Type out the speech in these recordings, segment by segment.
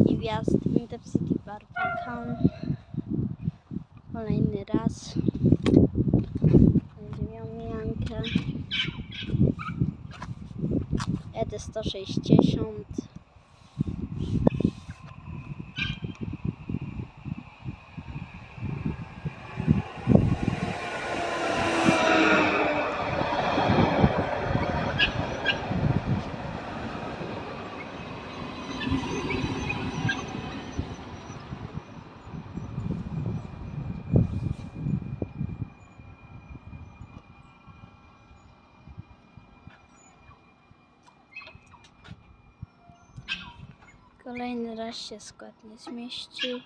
gwiazd Intercity Barbican. Kolejny raz. Będzie miał miankę. ED160. Kolejny raz się skład nie zmieścił.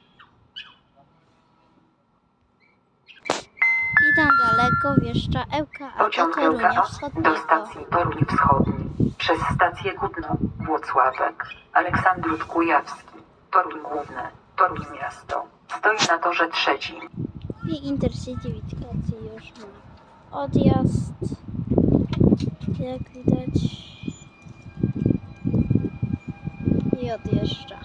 I tam daleko wjeżdża Ełka, a Pociąg Torunia LKA do Wschodniego. stacji Toruń Wschodni przez stację Gudno, Włocławek, Aleksandrów Kujawski, Toruń Główny, Toruń Miasto. Stoi na torze trzecim. I Intercity Witkacy już ma odjazd. Jak widać. I odjeżdża.